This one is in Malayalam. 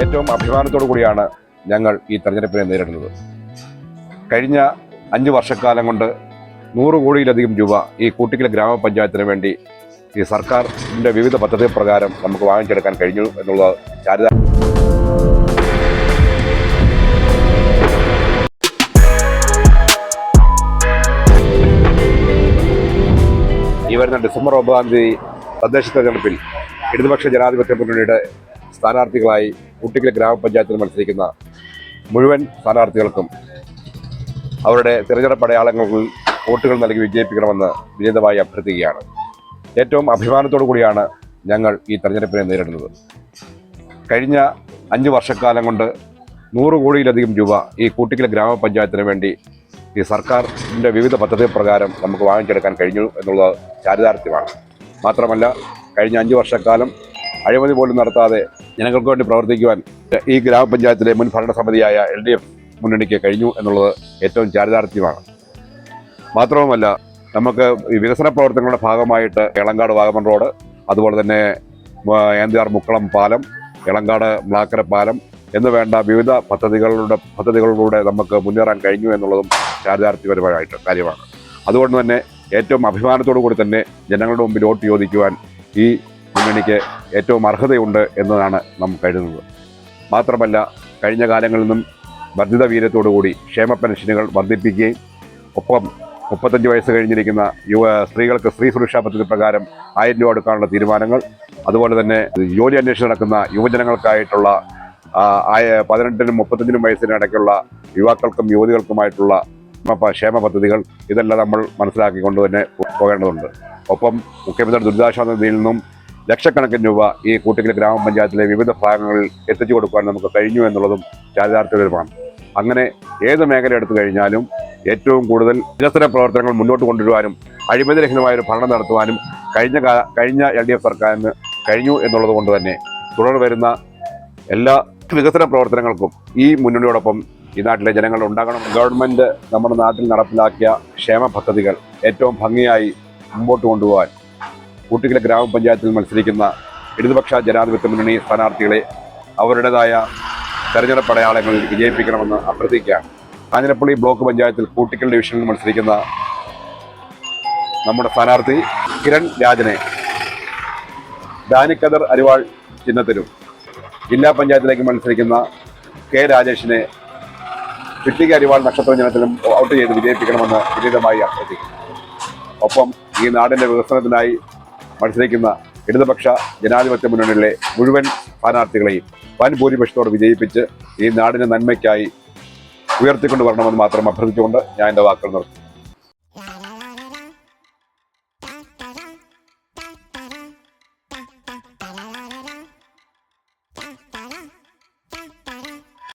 ഏറ്റവും അഭിമാനത്തോടു കൂടിയാണ് ഞങ്ങൾ ഈ തെരഞ്ഞെടുപ്പിനെ നേരിടുന്നത്. കഴിഞ്ഞ അഞ്ച് വർഷക്കാലം കൊണ്ട് നൂറ് കോടിയിലധികം രൂപ ഈ കൂട്ടിക്കൽ ഗ്രാമപഞ്ചായത്തിന് വേണ്ടി ഈ സർക്കാരിന്റെ വിവിധ പദ്ധതി പ്രകാരം നമുക്ക് വാങ്ങിച്ചെടുക്കാൻ കഴിഞ്ഞു എന്നുള്ളത് ചാരിതാ വരുന്ന ഡിസംബർ ഒമ്പതാം തീയതി തദ്ദേശ തെരഞ്ഞെടുപ്പിൽ ഇടതുപക്ഷ ജനാധിപത്യ മുന്നണിയുടെ സ്ഥാനാർത്ഥികളായി കുട്ടിക്കൽ ഗ്രാമപഞ്ചായത്തിൽ മത്സരിക്കുന്ന മുഴുവൻ സ്ഥാനാർത്ഥികൾക്കും അവരുടെ തിരഞ്ഞെടുപ്പ് അടയാളങ്ങളിൽ വോട്ടുകൾ നൽകി വിജയിപ്പിക്കണമെന്ന് വിനീതമായി അഭ്യർത്ഥിക്കുകയാണ്. ഏറ്റവും അഭിമാനത്തോടു കൂടിയാണ് ഞങ്ങൾ ഈ തെരഞ്ഞെടുപ്പിനെ നേരിടുന്നത്. കഴിഞ്ഞ അഞ്ച് വർഷക്കാലം കൊണ്ട് നൂറ് കോടിയിലധികം രൂപ ഈ കൂട്ടിക്കൽ ഗ്രാമപഞ്ചായത്തിന് വേണ്ടി ഈ സർക്കാരിന്റെ വിവിധ പദ്ധതി പ്രകാരം നമുക്ക് വാങ്ങിച്ചെടുക്കാൻ കഴിഞ്ഞു എന്നുള്ളത് ചാരിതാർത്ഥ്യമാണ്. മാത്രമല്ല കഴിഞ്ഞ അഞ്ച് വർഷക്കാലം അഴിമതി പോലും നടത്താതെ ജനങ്ങൾക്ക് വേണ്ടി പ്രവർത്തിക്കുവാൻ ഈ ഗ്രാമപഞ്ചായത്തിലെ മുൻ ഭരണസമിതിയായ എൽ ഡി എഫ് മുന്നണിക്ക് കഴിഞ്ഞു എന്നുള്ളത് ഏറ്റവും ചാരിതാർത്ഥ്യമാണ്. മാത്രവുമല്ല നമുക്ക് വികസന പ്രവർത്തനങ്ങളുടെ ഭാഗമായിട്ട് എളങ്കാട് വാഗമൺ റോഡ് അതുപോലെ തന്നെ ഏന്തിയാർ മുക്കളം പാലം എളങ്കാട് മ്ലാക്കര പാലം എന്ന് വേണ്ട വിവിധ പദ്ധതികളുടെ പദ്ധതികളിലൂടെ നമുക്ക് മുന്നേറാൻ കഴിഞ്ഞു എന്നുള്ളതും ചാരിതാർത്ഥ്യപരമായിട്ട് കാര്യമാണ്. അതുകൊണ്ട് തന്നെ ഏറ്റവും അഭിമാനത്തോടു കൂടി തന്നെ ജനങ്ങളുടെ മുമ്പിൽ വോട്ട് ചോദിക്കുവാൻ ഈ മുന്നണിക്ക് ഏറ്റവും അർഹതയുണ്ട് എന്നതാണ് നാം കരുതുന്നത്. മാത്രമല്ല കഴിഞ്ഞ കാലങ്ങളിൽ നിന്നും വർദ്ധിത വീര്യത്തോടുകൂടി ക്ഷേമ പെൻഷനുകൾ വർദ്ധിപ്പിക്കുകയും ഒപ്പം മുപ്പത്തഞ്ച് വയസ്സ് കഴിഞ്ഞിരിക്കുന്ന യുവ സ്ത്രീകൾക്ക് സ്ത്രീ സുരക്ഷാ പദ്ധതി പ്രകാരം ആയിരം രൂപ എടുക്കാനുള്ള തീരുമാനങ്ങൾ അതുപോലെ തന്നെ ജോലി അന്വേഷിച്ച് നടക്കുന്ന യുവജനങ്ങൾക്കായിട്ടുള്ള പതിനെട്ടിനും മുപ്പത്തഞ്ചിനും വയസ്സിനും ഇടയ്ക്കുള്ള യുവാക്കൾക്കും യുവതികൾക്കുമായിട്ടുള്ള ക്ഷേമ പദ്ധതികൾ ഇതെല്ലാം നമ്മൾ മനസ്സിലാക്കിക്കൊണ്ട് തന്നെ പോകേണ്ടതുണ്ട്. ഒപ്പം മുഖ്യമന്ത്രി ദുരിതാശ്വാസ നിധിയിൽ നിന്നും ലക്ഷക്കണക്കിന് രൂപ ഈ കൂട്ടിക്കൽ ഗ്രാമപഞ്ചായത്തിലെ വിവിധ ഭാഗങ്ങളിൽ എത്തിച്ചു കൊടുക്കാൻ നമുക്ക് കഴിഞ്ഞു എന്നുള്ളതും ചാരിതാർത്ഥ്യപരമാണ് അങ്ങനെ ഏത് മേഖല എടുത്തു കഴിഞ്ഞാലും ഏറ്റവും കൂടുതൽ വികസന പ്രവർത്തനങ്ങൾ മുന്നോട്ട് കൊണ്ടുവരുവാനും അഴിമതിരഹിതമായ ഒരു ഭരണം നടത്തുവാനും കഴിഞ്ഞ കഴിഞ്ഞ എൽ ഡി എഫ് സർക്കാരിന് കഴിഞ്ഞു എന്നുള്ളത് കൊണ്ട് തന്നെ തുടർന്ന് വരുന്ന എല്ലാ വികസന പ്രവർത്തനങ്ങൾക്കും ഈ മുന്നണിയോടൊപ്പം ഈ നാട്ടിലെ ജനങ്ങൾ ഉണ്ടാകണം. ഗവൺമെന്റ് നമ്മുടെ നാട്ടിൽ നടപ്പിലാക്കിയ ക്ഷേമ പദ്ധതികൾ ഏറ്റവും ഭംഗിയായി മുമ്പോട്ട് കൊണ്ടുപോകാൻ കൂട്ടിക്കല ഗ്രാമപഞ്ചായത്തിൽ മത്സരിക്കുന്ന ഇടതുപക്ഷ ജനാധിപത്യ മുന്നണി സ്ഥാനാർത്ഥികളെ അവരുടേതായ തെരഞ്ഞെടുപ്പ് അടയാളങ്ങളിൽ വിജയിപ്പിക്കണമെന്ന് അഭ്യർത്ഥിക്കുകയാണ്. കാഞ്ഞിരപ്പള്ളി ബ്ലോക്ക് പഞ്ചായത്തിൽ കൂട്ടിക്കൽ ഡിവിഷനിൽ മത്സരിക്കുന്ന നമ്മുടെ സ്ഥാനാർത്ഥി കിരൺ രാജനെ. ദാനിക്കദർ അരിവാൾ ചിഹ്നത്തിലും ജില്ലാ പഞ്ചായത്തിലേക്ക് മത്സരിക്കുന്ന കെ രാജേഷിനെ ചിട്ടിക അരിവാൾ നക്ഷത്ര ചിഹ്നത്തിലും ഔട്ട് ചെയ്ത് വിജയിപ്പിക്കണമെന്ന് വിനീതമായി അഭ്യർത്ഥിക്കുന്നു. ഒപ്പം ഈ നാടിന്റെ വികസനത്തിനായി മത്സരിക്കുന്ന ഇടതുപക്ഷ ജനാധിപത്യ മുന്നണിയിലെ മുഴുവൻ സ്ഥാനാർത്ഥികളെയും വൻ ഭൂരിപക്ഷത്തോട് വിജയിപ്പിച്ച് ഈ നാടിന്റെ നന്മയ്ക്കായി ഉയർത്തിക്കൊണ്ടു വരണമെന്ന് മാത്രം അഭ്യർത്ഥിച്ചുകൊണ്ട് ഞാൻ എന്റെ വാക്കുകൾ നിർത്തുന്നു.